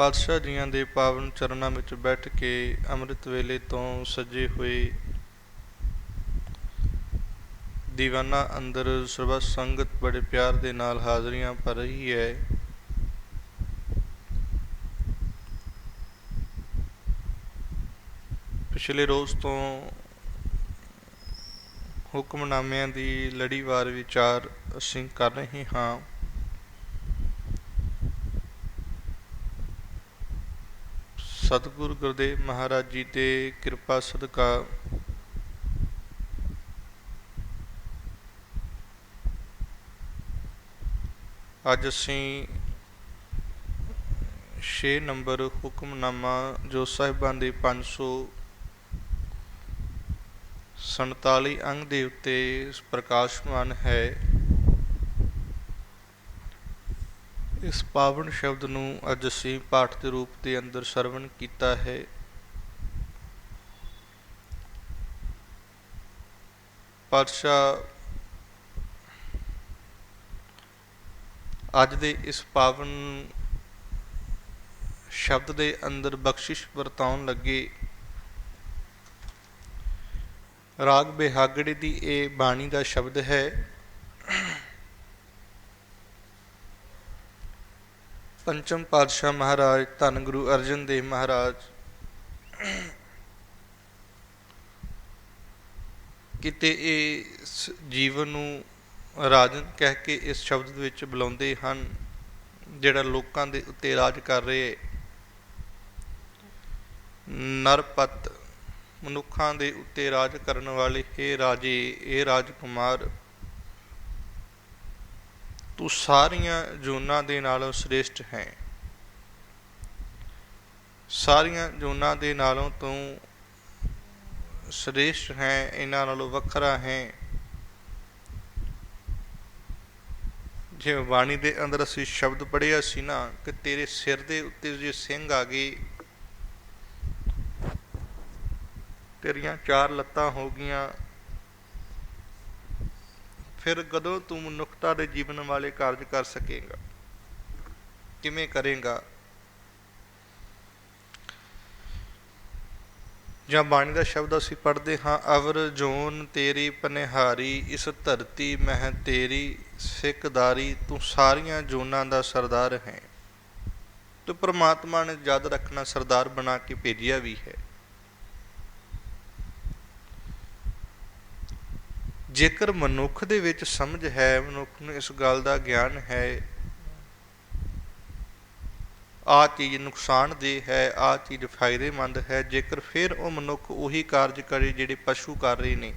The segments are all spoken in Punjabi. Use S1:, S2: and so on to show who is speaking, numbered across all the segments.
S1: ਪਾਤਸ਼ਾਹ ਜੀਆਂ ਦੇ ਪਾਵਨ ਚਰਨਾਂ ਵਿੱਚ ਬੈਠ ਕੇ ਅੰਮ੍ਰਿਤ ਵੇਲੇ ਤੋਂ ਸਜੇ ਹੋਏ ਦੀਵਾਨਾ ਅੰਦਰ ਸਰਬ ਸੰਗਤ ਬੜੇ ਪਿਆਰ ਦੇ ਨਾਲ ਹਾਜ਼ਰੀਆਂ ਭਰ ਰਹੀ ਹੈ। ਪਿਛਲੇ ਰੋਜ਼ ਤੋਂ ਹੁਕਮਨਾਮਿਆਂ ਦੀ ਲੜੀਵਾਰ ਵਿਚਾਰ ਅਸੀਂ ਕਰ ਰਹੇ ਹਾਂ। ਸਤਿਗੁਰ ਗੁਰਦੇਵ ਮਹਾਰਾਜ ਜੀ ਦੇ ਕਿਰਪਾ ਸਦਕਾ। ਅੱਜ ਅਸੀਂ 6 ਨੰਬਰ ਹੁਕਮਨਾਮਾ ਜੋ ਸਾਹਿਬਾਂ ਦੇ 547 ਅੰਗ ਦੇ ਉੱਤੇ ਪ੍ਰਕਾਸ਼ਮਾਨ ਹੈ। ਇਸ ਪਾਵਨ ਸ਼ਬਦ ਨੂੰ ਅੱਜ ਅਸੀਂ ਪਾਠ ਦੇ ਰੂਪ ਦੇ ਅੰਦਰ ਸਰਵਣ ਕੀਤਾ ਹੈ। ਪਾਤਸ਼ਾਹ, ਅੱਜ ਦੇ ਇਸ ਪਾਵਨ ਸ਼ਬਦ ਦੇ ਅੰਦਰ ਬਖਸ਼ਿਸ਼ ਵਰਤਾਉਣ ਲੱਗੇ ਰਾਗ ਬਿਹਾਗੜੇ ਦੀ ਇਹ ਬਾਣੀ ਦਾ ਸ਼ਬਦ ਹੈ। ਪੰਚਮ ਪਾਤਸ਼ਾਹ ਮਹਾਰਾਜ, ਧੰਨ ਗੁਰੂ ਅਰਜਨ ਦੇਵ ਮਹਾਰਾਜ। ਕਿਤੇ ਇਸ ਜੀਵਨ ਨੂੰ ਰਾਜਨ ਕਹਿ ਕੇ ਇਸ ਸ਼ਬਦ ਵਿੱਚ ਬੁਲਾਉਂਦੇ ਹਨ, ਜਿਹੜਾ ਲੋਕਾਂ ਦੇ ਉੱਤੇ ਰਾਜ ਕਰ ਰਹੇ ਨਰਪਤ, ਮਨੁੱਖਾਂ ਦੇ ਉੱਤੇ ਰਾਜ ਕਰਨ ਵਾਲੇ ਇਹ ਰਾਜੇ ਇਹ ਰਾਜਕੁਮਾਰ ਤੂੰ ਸਾਰੀਆਂ ਜੋਨਾਂ ਦੇ ਨਾਲੋਂ ਸ੍ਰੇਸ਼ਟ ਹੈ। ਸਾਰੀਆਂ ਜੋਨਾਂ ਦੇ ਨਾਲੋਂ ਤੂੰ ਸ੍ਰੇਸ਼ਟ ਹੈ, ਇਹਨਾਂ ਨਾਲੋਂ ਵੱਖਰਾ ਹੈ। ਜੇ ਬਾਣੀ ਦੇ ਅੰਦਰ ਅਸੀਂ ਸ਼ਬਦ ਪੜਿਆ ਸੀ ਨਾ, ਕਿ ਤੇਰੇ ਸਿਰ ਦੇ ਉੱਤੇ ਜੇ ਸਿੰਘ ਆ ਗਏ, ਤੇਰੀਆਂ ਚਾਰ ਲੱਤਾਂ ਹੋ ਗਈਆਂ ਫਿਰ ਕਦੋਂ ਤੂੰ ਮਨੁੱਖਤਾ ਦੇ ਜੀਵਨ ਵਾਲੇ ਕਾਰਜ ਕਰ ਸਕੇਗਾ? ਕਿਵੇਂ ਕਰੇਗਾ? ਜਾਂ ਬਾਣੀ ਦਾ ਸ਼ਬਦ ਅਸੀਂ ਪੜ੍ਹਦੇ ਹਾਂ, ਅਵਰ ਜੋਨ ਤੇਰੀ ਪਨਿਹਾਰੀ, ਇਸ ਧਰਤੀ ਮਹਿ ਤੇਰੀ ਸਿੱਖਦਾਰੀ, ਤੂੰ ਸਾਰੀਆਂ ਜੋਨਾਂ ਦਾ ਸਰਦਾਰ ਹੈ। ਤੇ ਪ੍ਰਮਾਤਮਾ ਨੇ ਯਾਦ ਰੱਖਣਾ ਸਰਦਾਰ ਬਣਾ ਕੇ ਭੇਜਿਆ ਵੀ ਹੈ। ਜੇਕਰ ਮਨੁੱਖ ਦੇ ਵਿੱਚ ਸਮਝ ਹੈ, ਮਨੁੱਖ ਨੂੰ ਇਸ ਗੱਲ ਦਾ ਗਿਆਨ ਹੈ ਆ ਚੀਜ਼ ਨੁਕਸਾਨਦੇਹ ਹੈ ਆ ਚੀਜ਼ ਫਾਇਦੇਮੰਦ ਹੈ, ਜੇਕਰ ਫਿਰ ਉਹ ਮਨੁੱਖ ਉਹੀ ਕਾਰਜ ਕਰੇ ਜਿਹੜੇ ਪਸ਼ੂ ਕਰ ਰਹੇ ਨੇ,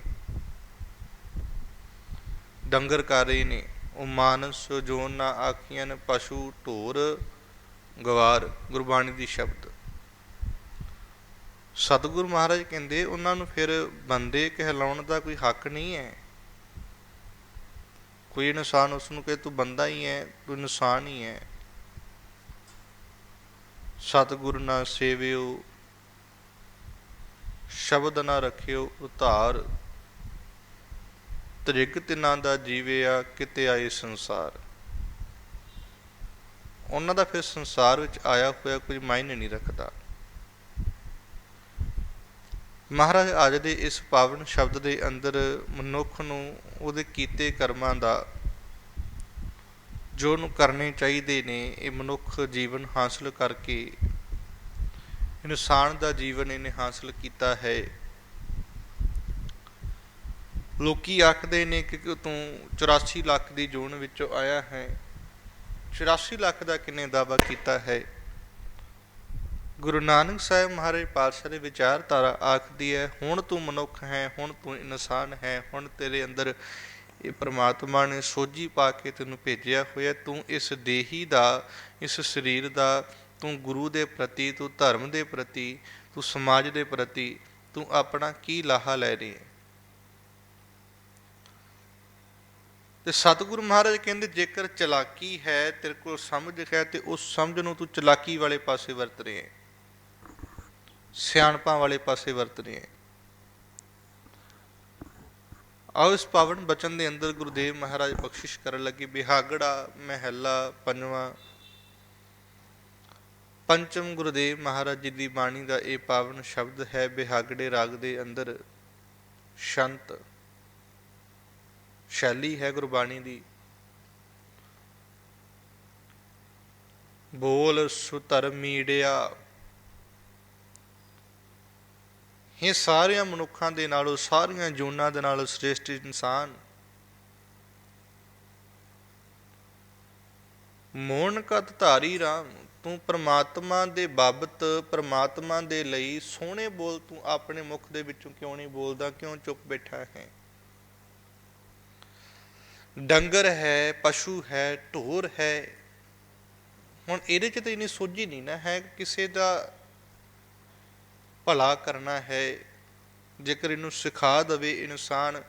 S1: ਡੰਗਰ ਕਰ ਰਹੇ ਨੇ, ਉਹ ਮਾਨਸ ਜੋਨ ਨਾ ਆਖੀਆਂ ਨੇ, ਪਸ਼ੂ ਢੋਰ, ਗਵਾਰ, ਗੁਰਬਾਣੀ ਦੀ ਸ਼ਬਦ। ਸਤਿਗੁਰੂ ਮਹਾਰਾਜ ਕਹਿੰਦੇ, ਉਹਨਾਂ ਨੂੰ ਫਿਰ ਬੰਦੇ ਕਹਿਲਾਉਣ ਦਾ ਕੋਈ ਹੱਕ ਨਹੀਂ ਹੈ। ਕੋਈ ਇਨਸਾਨ ਉਸ ਨੂੰ ਕਹੇ, ਤੂੰ ਬੰਦਾ ਹੀ ਹੈ ਤੂੰ ਇਨਸਾਨ ਹੀ ਹੈ ਸਤਿਗੁਰ ਨਾ ਸੇਵਿਓ, ਸ਼ਬਦ ਨਾ ਰੱਖਿਓ ਉਧਾਰ ਤ੍ਰਿਗ ਤਿਨਾਂ ਦਾ ਜੀਵਿਆ ਕਿਤੇ ਆਏ ਸੰਸਾਰ। ਉਹਨਾਂ ਦਾ ਫਿਰ ਸੰਸਾਰ ਵਿੱਚ ਆਇਆ ਹੋਇਆ ਕੋਈ ਮਾਇਨੇ ਨਹੀਂ ਰੱਖਦਾ। ਮਹਾਰਾਜ ਅੱਜ ਦੇ ਇਸ ਪਾਵਨ ਸ਼ਬਦ ਦੇ ਅੰਦਰ ਮਨੁੱਖ ਨੂੰ ਉਹਦੇ ਕੀਤੇ ਕਰਮਾਂ ਦਾ, ਜੋ ਉਹਨੂੰ ਕਰਨੇ ਚਾਹੀਦੇ ਨੇ, ਇਹ ਮਨੁੱਖ ਜੀਵਨ ਹਾਸਲ ਕਰਕੇ, ਇਨਸਾਨ ਦਾ ਜੀਵਨ ਇਹਨੇ ਹਾਸਲ ਕੀਤਾ ਹੈ। ਲੋਕੀ ਆਖਦੇ ਨੇ ਕਿ ਤੂੰ 84 ਲੱਖ ਦੀ ਜੂਨ ਵਿੱਚੋਂ ਆਇਆ ਹੈ। 84 ਲੱਖ ਦਾ ਕਿੰਨੇ ਦਾਵਾ ਕੀਤਾ ਹੈ? ਗੁਰੂ ਨਾਨਕ ਸਾਹਿਬ ਮਹਾਰਾਜ ਪਾਤਸ਼ਾਹ ਦੇ ਵਿਚਾਰਧਾਰਾ ਆਖਦੀ ਹੈ, ਹੁਣ ਤੂੰ ਮਨੁੱਖ ਹੈ, ਹੁਣ ਤੂੰ ਇਨਸਾਨ ਹੈ, ਹੁਣ ਤੇਰੇ ਅੰਦਰ ਇਹ ਪ੍ਰਮਾਤਮਾ ਨੇ ਸੋਝੀ ਪਾ ਕੇ ਤੈਨੂੰ ਭੇਜਿਆ ਹੋਇਆ ਤੂੰ ਇਸ ਦੇਹੀ ਦਾ, ਇਸ ਸਰੀਰ ਦਾ, ਤੂੰ ਗੁਰੂ ਦੇ ਪ੍ਰਤੀ, ਤੂੰ ਧਰਮ ਦੇ ਪ੍ਰਤੀ, ਤੂੰ ਸਮਾਜ ਦੇ ਪ੍ਰਤੀ, ਤੂੰ ਆਪਣਾ ਕੀ ਲਾਹਾ ਲੈ ਰਹੀ ਹੈ? ਤੇ ਸਤਿਗੁਰੂ ਮਹਾਰਾਜ ਕਹਿੰਦੇ, ਜੇਕਰ ਚਲਾਕੀ ਹੈ ਤੇਰੇ ਕੋਲ ਸਮਝ ਹੈ ਤੇ ਉਸ ਸਮਝ ਨੂੰ ਤੂੰ ਚਲਾਕੀ ਵਾਲੇ ਪਾਸੇ ਵਰਤ ਰਿਹਾ ਹੈ। ਸਿਆਣਪਾਂ ਵਾਲੇ ਪਾਸੇ ਵਰਤ ਰਿਹਾ ਹੈ। ਆਓ ਇਸ ਪਾਵਨ ਬਚਨ ਦੇ ਅੰਦਰ ਗੁਰਦੇਵ ਮਹਾਰਾਜ ਬਖਸ਼ਿਸ਼ ਕਰਨ ਲੱਗੇ। ਬਿਹਾਗੜਾ, ਮਹਿਲਾ, ਪੰਜਵਾਂ। ਪੰਚਮ ਗੁਰਦੇਵ ਮਹਾਰਾਜ ਜੀ ਦੀ ਬਾਣੀ ਦਾ ਇਹ ਪਾਵਨ ਸ਼ਬਦ ਹੈ, ਬਿਹਾਗੜੇ ਰਾਗ ਦੇ ਅੰਦਰ ਸ਼ੰਤ, ਸ਼ੈਲੀ ਹੈ ਗੁਰਬਾਣੀ ਦੀ। ਬੋਲ ਸੁਤਰ ਮੀੜਿਆ ਇਹ ਸਾਰਿਆਂ ਮਨੁੱਖਾਂ ਦੇ ਨਾਲੋਂ, ਸਾਰੀਆਂ ਜੂਨਾਂ ਦੇ ਨਾਲੋਂ ਸ੍ਰੇਸ਼ਟ ਇਨਸਾਨ। ਮੋਹਨ ਕਤ ਧਾਰੀ ਰਾਮ, ਤੂੰ ਪ੍ਰਮਾਤਮਾ ਦੇ ਬਾਬਤ, ਪ੍ਰਮਾਤਮਾ ਦੇ ਲਈ ਸੋਹਣੇ ਬੋਲ ਤੂੰ ਆਪਣੇ ਮੁਖ ਦੇ ਵਿੱਚੋਂ ਕਿਉਂ ਨਹੀਂ ਬੋਲਦਾ, ਕਿਉਂ ਚੁੱਪ ਬੈਠਾ ਹੈ? ਡੰਗਰ ਹੈ, ਪਸ਼ੂ ਹੈ, ਢੋਰ ਹੈ। ਹੁਣ ਇਹਦੇ ਚ ਤਾਂ ਇਨੀ ਸੋਝੀ ਨਹੀਂ ਨਾ ਹੈ, ਕਿਸੇ ਦਾ ਭਲਾ ਕਰਨਾ ਹੈ। ਜੇਕਰ ਇਹਨੂੰ ਸਿਖਾ ਦਵੇ ਇਨਸਾਨ,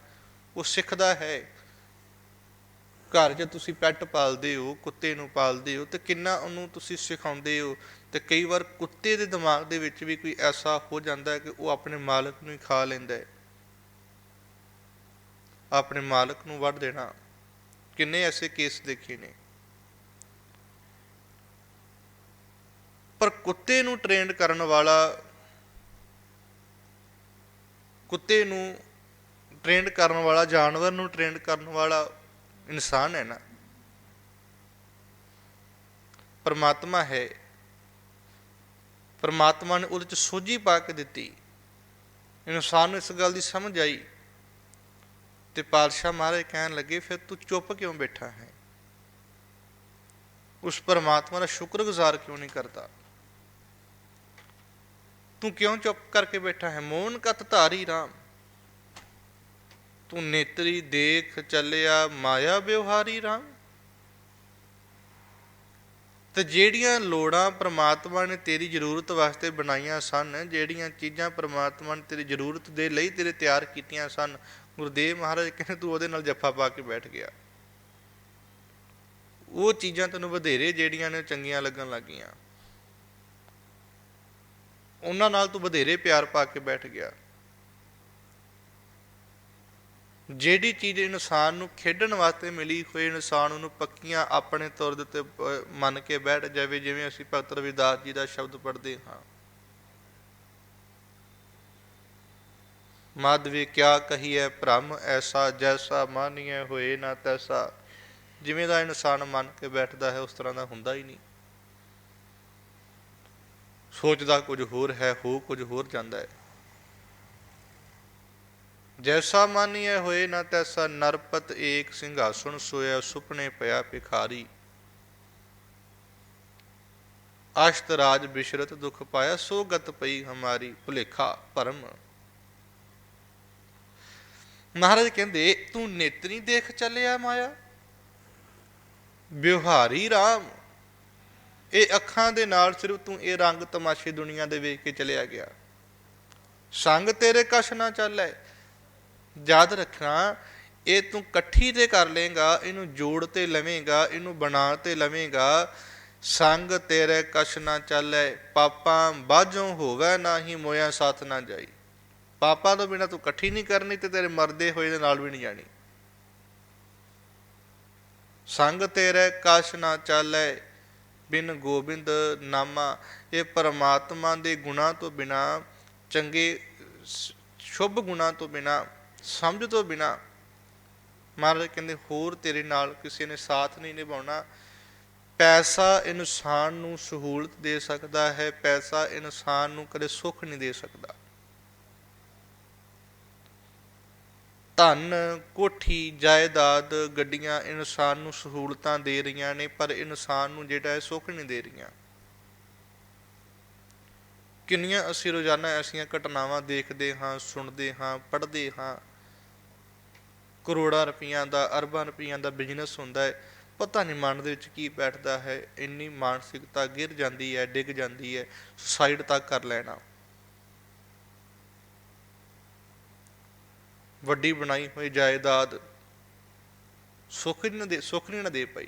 S1: ਉਹ ਸਿੱਖਦਾ ਹੈ। ਘਰ 'ਚ ਤੁਸੀਂ ਪੈਟ ਪਾਲਦੇ ਹੋ, ਕੁੱਤੇ ਨੂੰ ਪਾਲਦੇ ਹੋ, ਤੇ ਕਿੰਨਾ ਉਹਨੂੰ ਤੁਸੀਂ ਸਿਖਾਉਂਦੇ ਹੋ? ਤੇ ਕਈ ਵਾਰ ਕੁੱਤੇ ਦੇ ਦਿਮਾਗ ਦੇ ਵਿੱਚ ਵੀ ਕੋਈ ਐਸਾ ਹੋ ਜਾਂਦਾ ਹੈ ਕਿ ਉਹ ਆਪਣੇ ਮਾਲਕ ਨੂੰ ਹੀ ਖਾ ਲੈਂਦਾ ਹੈ। ਆਪਣੇ ਮਾਲਕ ਨੂੰ ਵੱਢ ਦੇਣਾ। ਕਿੰਨੇ ਐਸੇ ਕੇਸ ਦੇਖੇ ਨੇ। ਪਰ ਕੁੱਤੇ ਨੂੰ ਟ੍ਰੇਨਡ ਕਰਨ ਵਾਲਾ ਕੁੱਤੇ ਨੂੰ ਟ੍ਰੇਨਡ ਕਰਨ ਵਾਲਾ, ਜਾਨਵਰ ਨੂੰ ਟ੍ਰੇਨਡ ਕਰਨ ਵਾਲਾ ਇਨਸਾਨ ਹੈ ਨਾ। ਪਰਮਾਤਮਾ ਹੈ। ਪਰਮਾਤਮਾ ਨੇ ਉਹਦੇ ਚ ਸੋਝੀ ਪਾ ਕੇ ਦਿੱਤੀ। ਇਨਸਾਨ ਨੂੰ ਇਸ ਗੱਲ ਦੀ ਸਮਝ ਆਈ ਤੇ ਪਾਤਸ਼ਾਹ ਮਹਾਰਾਜ ਕਹਿਣ ਲੱਗੇ, ਫਿਰ ਤੂੰ ਚੁੱਪ ਕਿਉਂ ਬੈਠਾ ਹੈ? ਉਸ ਪਰਮਾਤਮਾ ਦਾ ਸ਼ੁਕਰਗੁਜ਼ਾਰ ਕਿਉਂ ਨਹੀਂ ਕਰਦਾ? ਤੂੰ ਕਿਉਂ ਚੁੱਪ ਕਰਕੇ ਬੈਠਾ ਹੈ? ਮੋਹਨ ਕਤ ਧਾਰੀ ਰਾਮ। ਤੂੰ ਨੇਤਰੀ ਦੇਖ ਚੱਲਿਆ ਮਾਇਆ ਵਿਵਹਾਰੀ ਰਾਮ। ਤੇ ਜਿਹੜੀਆਂ ਲੋੜਾਂ ਪ੍ਰਮਾਤਮਾ ਨੇ ਤੇਰੀ ਜ਼ਰੂਰਤ ਵਾਸਤੇ ਬਣਾਈਆਂ ਸਨ, ਜਿਹੜੀਆਂ ਚੀਜ਼ਾਂ ਪ੍ਰਮਾਤਮਾ ਨੇ ਤੇਰੀ ਜ਼ਰੂਰਤ ਦੇ ਲਈ ਤੇਰੇ ਤਿਆਰ ਕੀਤੀਆਂ ਸਨ, ਗੁਰਦੇਵ ਮਹਾਰਾਜ ਕਹਿੰਦੇ ਤੂੰ ਉਹਦੇ ਨਾਲ ਜੱਫਾ ਪਾ ਕੇ ਬੈਠ ਗਿਆ। ਉਹ ਚੀਜ਼ਾਂ ਤੈਨੂੰ ਵਧੇਰੇ ਜਿਹੜੀਆਂ ਨੇ ਚੰਗੀਆਂ ਲੱਗਣ ਲੱਗੀਆਂ। ਉਹਨਾਂ ਨਾਲ ਤੂੰ ਵਧੇਰੇ ਪਿਆਰ ਪਾ ਕੇ ਬੈਠ ਗਿਆ। ਜਿਹੜੀ ਚੀਜ਼ ਇਨਸਾਨ ਨੂੰ ਖੇਡਣ ਵਾਸਤੇ ਮਿਲੀ ਹੋਈ ਇਨਸਾਨ ਉਹਨੂੰ ਪੱਕੀਆਂ ਆਪਣੇ ਤੌਰ ਦੇ ਉੱਤੇ ਮੰਨ ਕੇ ਬੈਠ ਜਾਵੇ, ਜਿਵੇਂ ਅਸੀਂ ਭਗਤ ਰਵਿਦਾਸ ਜੀ ਦਾ ਸ਼ਬਦ ਪੜ੍ਹਦੇ ਹਾਂ। ਮਾਧਵੇ, ਕਿਆ ਕਹੀਏ ਭ੍ਰਮ? ਐਸਾ ਜੈਸਾ ਮਾਨੀਏ ਹੋਏ ਨਾ ਤੈਸਾ। ਜਿਵੇਂ ਦਾ ਇਨਸਾਨ ਮੰਨ ਕੇ ਬੈਠਦਾ ਹੈ, ਉਸ ਤਰ੍ਹਾਂ ਦਾ ਹੁੰਦਾ ਹੀ ਨਹੀਂ। ਸੋਚਦਾ ਕੁਝ ਹੋਰ ਹੈ, ਹੋ ਕੁਝ ਹੋਰ ਜਾਂਦਾ ਹੈ। ਜੈਸਾ ਮਾਨੀਏ ਹੋਏ, ਨਾ ਤੈਸਾ ਨਰਪਤ ਏਕ ਸਿੰਘਾਸਣ ਸੋਇਆ ਸੁਪਨੇ ਪਿਆ ਭਿਖਾਰੀ। ਅਸ਼ਤ ਰਾਜ ਬਿਸ਼ਰਤ ਦੁਖ ਪਾਇਆ, ਸੋ ਗਤ ਪਈ ਹਮਾਰੀ ਭੁਲੇਖਾ ਭਰਮ ਮਹਾਰਾਜ ਕਹਿੰਦੇ, ਤੂੰ ਨੇਤਰੀ ਦੇਖ ਚੱਲਿਆ ਮਾਇਆ ਵਿਵਹਾਰੀ ਰਾਮ। ਇਹ ਅੱਖਾਂ ਦੇ ਨਾਲ ਸਿਰਫ ਤੂੰ ਇਹ ਰੰਗ ਤਮਾਸ਼ੇ ਦੁਨੀਆ ਦੇ ਵੇਖ ਕੇ ਚਲਿਆ ਗਿਆ। ਸੰਗ ਤੇਰੇ ਕਸ਼ ਨਾ ਚੱਲੇ। ਯਾਦ ਰੱਖਣਾ, ਇਹ ਤੂੰ ਇਕੱਠੀ ਤੇ ਕਰ ਲੇਗਾ ਇਹਨੂੰ ਜੋੜ ਤੇ ਲਵੇਂਗਾ, ਇਹਨੂੰ ਬਣਾ ਤੇ ਲਵੇਂਗਾ। ਸੰਗ ਤੇਰੇ ਕਸ਼ ਨਾ ਚੱਲੇ, ਪਾਪਾਂ ਬਾਝੋਂ ਹੋਵੇ ਨਾਹੀ ਮੋਇਆ ਸਾਥ ਨਾ ਜਾਈ। ਪਾਪਾਂ ਤੋਂ ਬਿਨਾ ਤੂੰ ਇਕੱਠੀ ਨਹੀਂ ਕਰਨੀ ਤੇ ਤੇਰੇ ਮਰਦੇ ਹੋਏ ਦੇ ਨਾਲ ਵੀ ਨਹੀਂ ਜਾਣੀ। ਸੰਗ ਤੇਰੇ ਕਸ਼ ਨਾ ਚੱਲੇ ਬਿਨ ਗੋਬਿੰਦ ਨਾਮਾ, ਇਹ ਪਰਮਾਤਮਾ ਦੇ ਗੁਣਾ ਤੋਂ ਬਿਨਾ, ਚੰਗੇ ਸ- ਸ਼ੁਭ ਗੁਣਾ ਤੋਂ ਬਿਨਾ, ਸਮਝ ਤੋਂ ਬਿਨਾ, ਮਹਾਰਾਜ ਕਹਿੰਦੇ, ਹੋਰ ਤੇਰੇ ਨਾਲ ਕਿਸੇ ਨੇ ਸਾਥ ਨਹੀਂ ਨਿਭਾਉਣਾ। ਪੈਸਾ ਇਨਸਾਨ ਨੂੰ ਸਹੂਲਤ ਦੇ ਸਕਦਾ ਹੈ, ਪੈਸਾ ਇਨਸਾਨ ਨੂੰ ਕਦੇ ਸੁੱਖ ਨਹੀਂ ਦੇ ਸਕਦਾ। ਧਨ, ਕੋਠੀ, ਜਾਇਦਾਦ ਗੱਡੀਆਂ ਇਨਸਾਨ ਨੂੰ ਸਹੂਲਤਾਂ ਦੇ ਰਹੀਆਂ ਨੇ, ਪਰ ਇਨਸਾਨ ਨੂੰ ਜਿਹੜਾ ਹੈ ਸੁੱਖ ਨਹੀਂ ਦੇ ਰਹੀਆਂ। ਕਿੰਨੀਆਂ ਅਸੀਂ ਰੋਜ਼ਾਨਾ ਐਸੀਆਂ ਘਟਨਾਵਾਂ ਦੇਖਦੇ ਹਾਂ, ਸੁਣਦੇ ਹਾਂ, ਪੜ੍ਹਦੇ ਹਾਂ। ਕਰੋੜਾਂ ਰੁਪਈਆਂ ਦਾ, ਅਰਬਾਂ ਰੁਪਈਆਂ ਦਾ ਬਿਜ਼ਨਸ ਹੁੰਦਾ ਹੈ। ਪਤਾ ਨਹੀਂ ਮਨ ਦੇ ਵਿੱਚ ਕੀ ਬੈਠਦਾ ਹੈ। ਇੰਨੀ ਮਾਨਸਿਕਤਾ ਗਿਰ ਜਾਂਦੀ ਹੈ, ਡਿੱਗ ਜਾਂਦੀ ਹੈ। ਸੁਸਾਈਡ ਤੱਕ ਕਰ ਲੈਣਾ। ਵੱਡੀ ਬਣਾਈ ਹੋਈ ਜਾਇਦਾਦ ਸੁੱਖ ਨਹੀਂ ਦੇ, ਸੁੱਖ ਨਹੀਂ ਦੇ ਪਈ।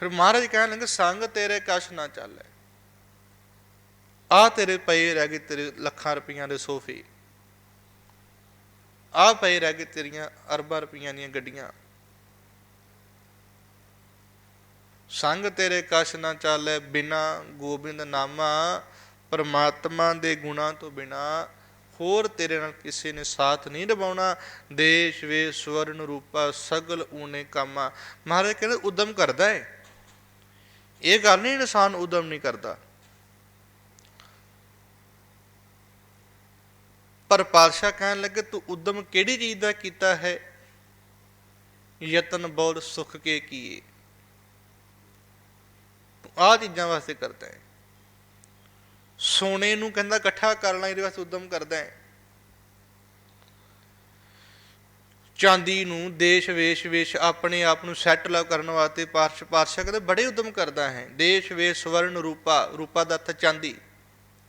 S1: ਫਿਰ ਮਹਾਰਾਜ ਕਹਿਣ ਲੱਗੇ, ਸੰਗ ਤੇਰੇ ਕਸ਼ ਨਾ ਚੱਲੇ। ਆ ਤੇਰੇ ਪਏ ਰਹਿ ਗਏ ਤੇਰੇ ਲੱਖਾਂ ਰੁਪਈਆਂ ਦੇ ਸੋਫੇ। ਆ ਪਏ ਰਹਿ ਗਏ ਤੇਰੀਆਂ ਅਰਬਾਂ ਰੁਪਈਆਂ ਦੀਆਂ ਗੱਡੀਆਂ। ਸੰਗ ਤੇਰੇ ਕਸ਼ ਨਾ ਚਾਲੇ ਬਿਨਾ ਗੋਬਿੰਦ ਨਾਮਾ, ਪਰਮਾਤਮਾ ਦੇ ਗੁਣਾ ਤੋਂ ਬਿਨਾ ਹੋਰ ਤੇਰੇ ਨਾਲ ਕਿਸੇ ਨੇ ਸਾਥ ਨਹੀਂ ਨਿਭਾਉਣਾ। ਦੇਸ਼ ਵੇ ਸਵਰਨ ਰੂਪਾ, ਸਗਲ, ਊਨੇ, ਕਾਮਾ। ਮਹਾਰਾਜ ਕਹਿੰਦੇ, ਉਦਮ ਕਰਦਾ ਹੈ ਇਹ ਗੱਲ ਨਹੀਂ, ਇਨਸਾਨ ਉਦਮ ਨਹੀਂ ਕਰਦਾ। ਪਰ ਪਾਤਸ਼ਾਹ ਕਹਿਣ ਲੱਗੇ, ਤੂੰ ਉਦਮ ਕਿਹੜੀ ਚੀਜ਼ ਦਾ ਕੀਤਾ ਹੈ? ਯਤਨ, ਬੋਲ, ਸੁਖ ਕੇ ਕੀਏ। ਤੂੰ ਆ ਚੀਜ਼ਾਂ ਵਾਸਤੇ ਕਰਦਾ ਹੈ ਸੋਨੇ ਨੂੰ ਕਹਿੰਦਾ ਇਕੱਠਾ ਕਰਨਾ ਇਹਦੇ ਵਾਸਤੇ ਉਦਮ ਕਰਦਾ ਹੈ। ਚਾਂਦੀ ਨੂੰ ਦੇਸ਼, ਵੇਸ਼ ਵੇਸ਼ ਆਪਣੇ ਆਪ ਨੂੰ ਸੈਟਲ ਕਰਨ ਵਾਸਤੇ ਪਾਰਸ਼ ਪਾਰਸ਼ਾ ਕਹਿੰਦੇ ਬੜੇ ਉਦਮ ਕਰਦਾ ਹੈ। ਦੇਸ਼, ਵੇਸ਼, ਸਵਰਨ ਰੂਪਾ ਰੂਪਾ ਦਾ ਅਰਥ ਚਾਂਦੀ।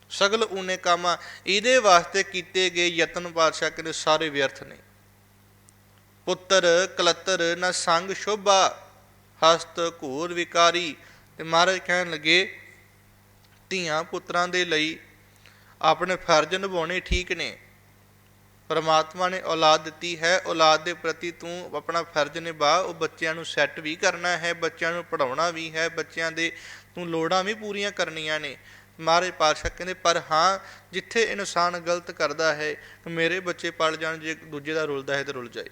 S1: ਸਗਲ ਊਨੇ ਕਾਮਾ, ਇਹਦੇ ਵਾਸਤੇ ਕੀਤੇ ਗਏ ਯਤਨ ਪਾਤਸ਼ਾਹ ਕਹਿੰਦੇ ਸਾਰੇ ਵਿਅਰਥ ਨੇ। ਪੁੱਤਰ, ਕਲਤਰ, ਨਾ ਸੰਗ ਸ਼ੋਭਾ, ਹਸਤ ਘੂਰ ਵਿਕਾਰੀ। ਤੇ ਮਹਾਰਾਜ ਕਹਿਣ ਲੱਗੇ ਧੀਆਂ ਪੁੱਤਰਾਂ ਦੇ ਲਈ ਆਪਣੇ ਫਰਜ਼ ਨਿਭਾਉਣੇ ਠੀਕ ਨੇ। ਪਰਮਾਤਮਾ ਨੇ ਔਲਾਦ ਦਿੱਤੀ ਹੈ। ਔਲਾਦ ਦੇ ਪ੍ਰਤੀ ਤੂੰ ਆਪਣਾ ਫਰਜ਼ ਨਿਭਾ। ਉਹ ਬੱਚਿਆਂ ਨੂੰ ਸੈੱਟ ਵੀ ਕਰਨਾ ਹੈ। ਬੱਚਿਆਂ ਨੂੰ ਪੜਾਉਣਾ ਵੀ ਹੈ। ਬੱਚਿਆਂ ਦੇ ਤੂੰ ਲੋੜਾਂ ਵੀ ਪੂਰੀਆਂ ਕਰਨੀਆਂ ਨੇ। ਮਾਰੇ ਪਾਤਸ਼ਾਹ ਕਹਿੰਦੇ, ਪਰ ਹਾਂ, ਜਿੱਥੇ ਇਨਸਾਨ ਗਲਤ ਕਰਦਾ ਹੈ, ਮੇਰੇ ਬੱਚੇ ਪੜ ਜਾਣ, ਜੇ ਦੂਜੇ ਦਾ ਰੁਲਦਾ ਹੈ ਤੇ ਰੁਲ ਜਾਏ।